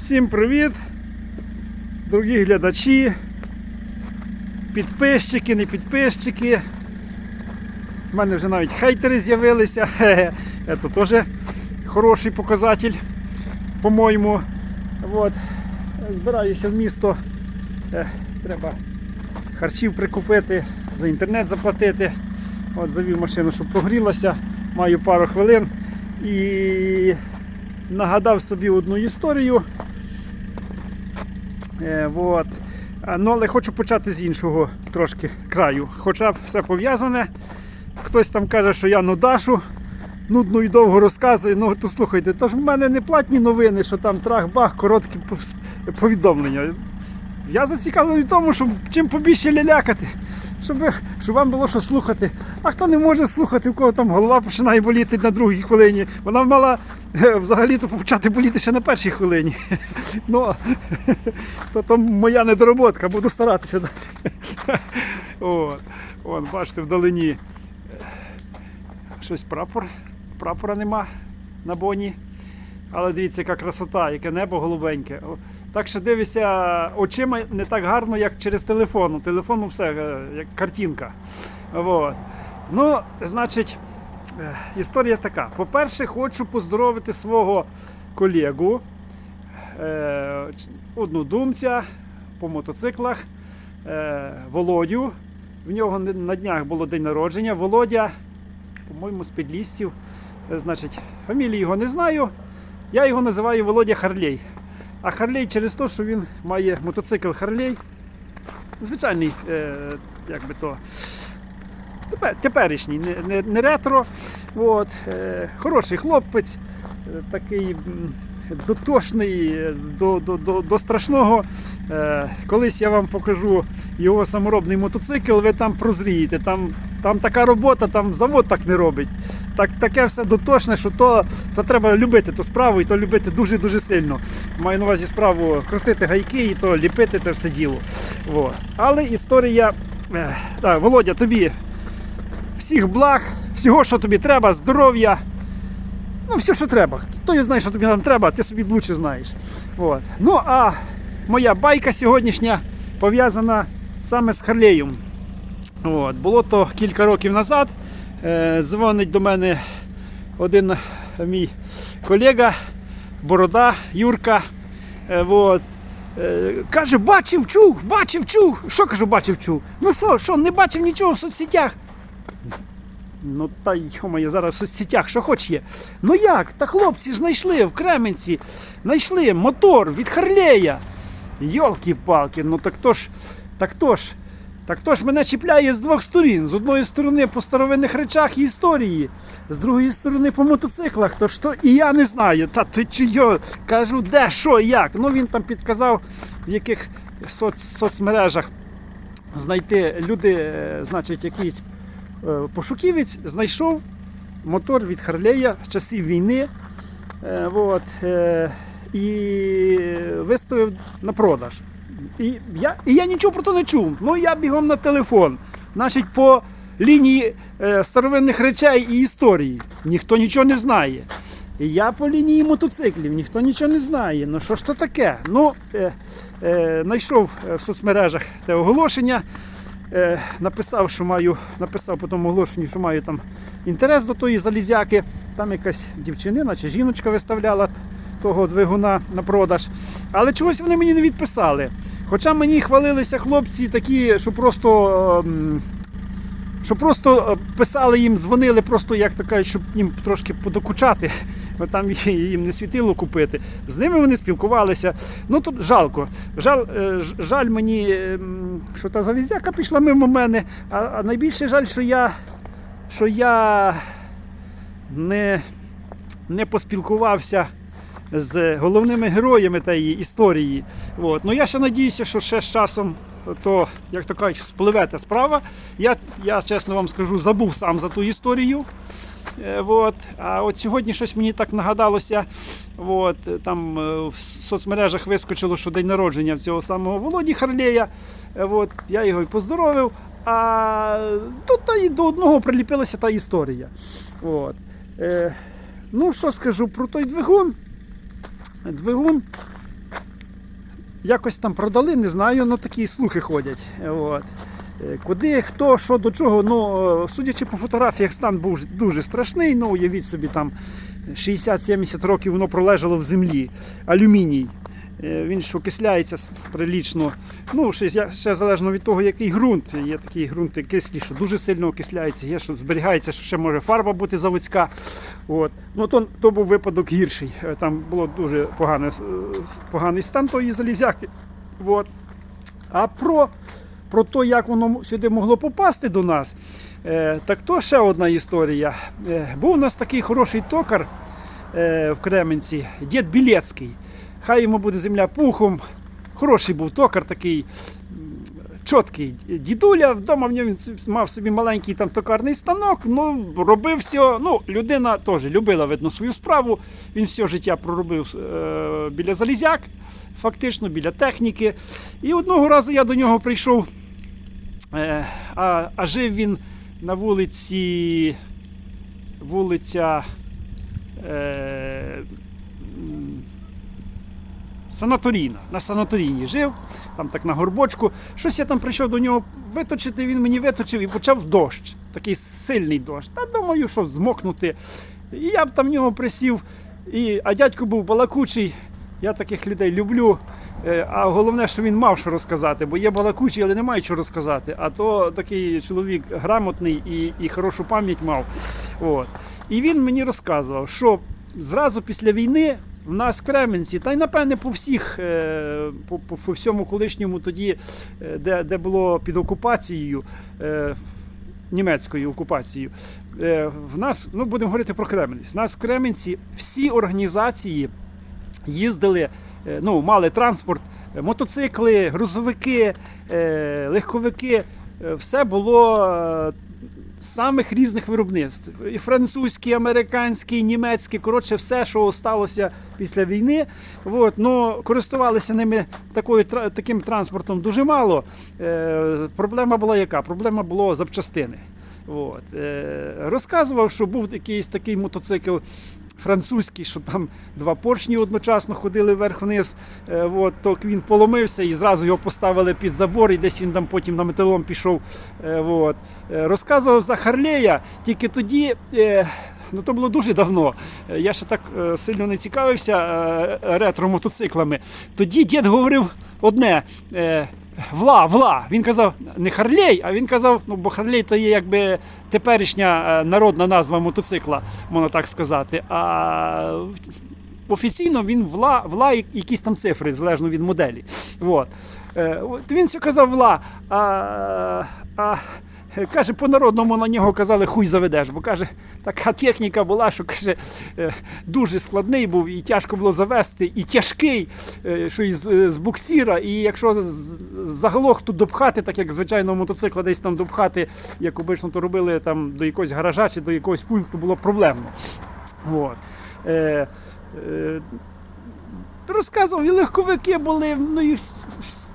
Всім привіт, дорогі глядачі, підписчики, не підписчики. У мене вже навіть хейтери з'явилися. Це теж хороший показатель, по-моєму. От. Збираюся в місто. Е, Треба харчів прикупити, за інтернет заплатити. От завів машину, щоб прогрілася. Маю пару хвилин. І нагадав собі одну історію. Е, от. Ну, але хочу почати з іншого трошки краю. Хоча все пов'язане. Хтось там каже, що я нудашу, нудно і довго розказую. Ну, то слухайте, то ж в мене не платні новини, що там трах-бах, короткі повідомлення. Я зацікавлений в тому, щоб чим побільше лялякати, щоб, щоб вам було що слухати. А хто не може слухати, у кого там голова починає боліти на другій хвилині. Вона мала е, взагалі-то почати боліти ще на першій хвилині. Ну, то, то моя недороботка, буду старатися. От, Вон, бачите, вдалині щось прапор. Прапора нема на боні. Але дивіться, яка красота, яке небо голубеньке. Так що дивишся очима не так гарно, як через телефон. У телефону все е, як картинка. Вот. Ну, значить, е, історія така. По-перше, хочу поздоровити свого колегу, е, однодумця по мотоциклах Володю. В нього на днях було день народження. Володя, по-моєму, з підлістів. Значить, фамілії його не знаю. Я його називаю Володя Харлей. А Харлей через те, що він має мотоцикл Харлей. Звичайний, е, як би то, тепер, теперішній, не, не, не ретро. От, е, хороший хлопець, е, такий дотошний е, до, до, до, до страшного. Е, колись я вам покажу його саморобний мотоцикл, ви там прозрієте. Там, там така робота, там завод так не робить. Так, таке все дотошне, що то, то треба любити ту справу і то любити дуже-дуже сильно. Маю на увазі справу крутити гайки і то ліпити те все діло. Во. Але історія. е, Так, Володя, тобі всіх благ, всього, що тобі треба, здоров'я. Ну, все, що треба. То я знаю, що тобі там треба, ти собі лучше знаєш. От. Ну, а моя байка сьогоднішня пов'язана саме з Харлеєм. От. Було то кілька років назад. Е, дзвонить до мене один мій колега, Борода Юрка. Е, от. Е, каже, бачив, чув, бачив, чув. Що кажу, бачив, чув? Ну що, що, не бачив нічого в соцсетях? Ну та йо-моє, зараз в соцсетях, що хоч є. Ну як? Та хлопці ж знайшли в Кременці, знайшли мотор від Харлея. Йолки-палки, ну так то ж, так то ж, так то ж мене чіпляє з двох сторін. З одної сторони по старовинних речах і історії, з другої сторони по мотоциклах. То що і я не знаю. Та ти чи? Кажу, де, що, як. Ну він там підказав, в яких соц, соцмережах знайти люди, е, значить, якийсь е, пошуківець знайшов мотор від Харлея з часів війни. Е, от, е, і виставив на продаж. І я, і я нічого про то не чув. Ну я бігом на телефон. Значить, по лінії е, старовинних речей і історії ніхто нічого не знає. І я по лінії мотоциклів, ніхто нічого не знає. Ну що ж то таке? Ну, е, е, знайшов е, в соцмережах те оголошення. Е, написав, що маю, написав по тому оголошенню, що маю там інтерес до тої залізяки. Там якась дівчинина чи жіночка виставляла того двигуна на продаж. Але чогось вони мені не відписали. Хоча мені хвалилися хлопці такі, що просто. Що просто е, писали їм, дзвонили, просто як кажуть, щоб їм трошки подокучати, бо там їм не світило купити. З ними вони спілкувалися. Ну тут жалко. Жаль, е, жаль мені, ем, що та залізяка пішла мимо мене. А найбільше жаль, що я, що я не, не поспілкувався з головними героями тієї історії. От. Ну я ще надіюся, що ще з часом то, як то кажуть, спливе та справа. Я, я чесно вам скажу, забув сам за ту історію. Е, От. А от сьогодні щось мені так нагадалося. От. Там е, в соцмережах вискочило, що день народження цього самого Володі Харлея. Е, От. Я його і поздоровив. А тут та до одного приліпилася та історія. От. Е, ну, що скажу про той двигун? Двигун якось там продали, не знаю, ну такі слухи ходять. От. Е, Куди, хто, що, до чого. Ну, е, судячи по фотографіях, стан був дуже страшний. Ну, уявіть собі, там 60-70 років воно пролежало в землі. Алюміній. Е, Він ж окисляється прилічно. Ну, ще, ще залежно від того, який ґрунт. Є такі ґрунти кислі, що дуже сильно окисляються, є, що зберігається, що ще може фарба бути заводська. От. Ну, то, то був випадок гірший. Е, Там було дуже погане, поганий стан тої залізяки. От. А про, про те, як воно сюди могло попасти до нас, е, так то ще одна історія. Був у нас такий хороший токар в Кременці, дід Білецький. Хай йому буде земля пухом. Хороший був токар такий. Чіткий дідуля, вдома в нього він мав собі маленький там токарний станок, ну робив все. Ну, людина теж любила, видно, свою справу. Він все життя проробив е, біля залізяк, фактично, біля техніки. І одного разу я до нього прийшов, е, а, а жив він на вулиці, вулиця е, Санаторійна. На санаторійні жив, там так на горбочку. Щось я там прийшов до нього виточити, він мені виточив і почав дощ. Такий сильний дощ. Та думаю, що змокнути. І я б там в нього присів. І, а дядько був балакучий. Я таких людей люблю. Е, А головне, що він мав що розказати, бо є балакучий, але немає що розказати. А то такий чоловік грамотний і, і хорошу пам'ять мав. От. І він мені розказував, що зразу після війни в нас в Кременці, та й напевне по всіх, е, по, по, по всьому колишньому тоді, е, де, де було під окупацією. е, Німецькою окупацією. В нас, ну будемо говорити про Кременець. В нас в Кременці всі організації їздили, ну, мали транспорт, мотоцикли, грузовики, легковики. Все було самих різних виробництв. І французькі, американські, і німецькі, коротше, все, що сталося після війни. От, ну, користувалися ними такою, таким транспортом дуже мало. Е, проблема була яка? Проблема була запчастини. От. Е, розказував, що був якийсь такий мотоцикл французький, що там два поршні одночасно ходили вверх-вниз. Е, от, то він поломився і зразу його поставили під забор, і десь він там потім на металом пішов. Е, от. Е, розказував за Харлея, тільки тоді. Ну, то було дуже давно. Я ще так сильно не цікавився ретро-мотоциклами. Тоді дід говорив одне: вла, вла. Він казав не Харлей, а він казав, ну бо Харлей то є якби теперішня е, народна назва мотоцикла, можна так сказати. А офіційно він вла, вла якісь там цифри, залежно від моделі. От. Е, от він все казав вла. А, а каже, по-народному на нього казали хуй заведеш, бо каже, така техніка була, що каже, е, дуже складний був, і тяжко було завести, і тяжкий, е, що із з буксіра. І якщо з- з- заголох тут допхати, так як звичайного мотоцикла десь там допхати, як обично то робили там до якогось гаража чи до якогось пункту, було проблемно. От. Е, е, Розказував, і легковики були, ну і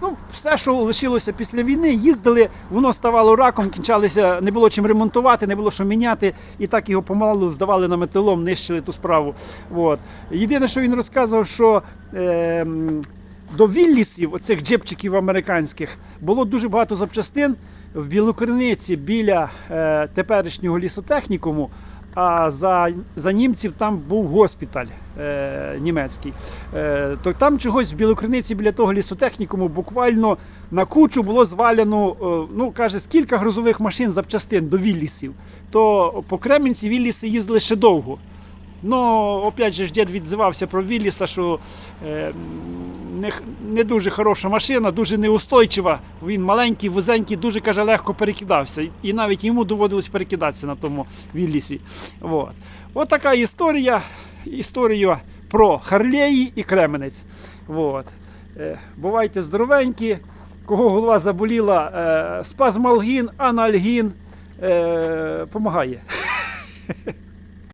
ну, все, що лишилося після війни, їздили, воно ставало раком, кінчалося, не було чим ремонтувати, не було що міняти, і так його помалу здавали на металом, нищили ту справу. От. Єдине, що він розказував, що е, до Віллісів, оцих джипчиків американських, було дуже багато запчастин в Білокриниці біля е, теперішнього лісотехнікуму. А за, за німців там був госпіталь е, німецький. Е, то там чогось в Білокриниці біля того лісотехнікуму буквально на кучу було звалено, е, ну каже, скільки грузових машин запчастин до Віллісів. То по Кременці Вілліси їздили ще довго. Ну, опять же, дід відзивався про Вілліса, що е, не, не дуже хороша машина, дуже неустойчива. Він маленький, вузенький, дуже каже, легко перекидався. І- навіть йому доводилось перекидатися на тому Віллісі. От. От така історія. Історія про Харлеї і Кременець. От. Е, бувайте здоровенькі. Кого голова заболіла, е, спазмалгін, анальгін е, помагає.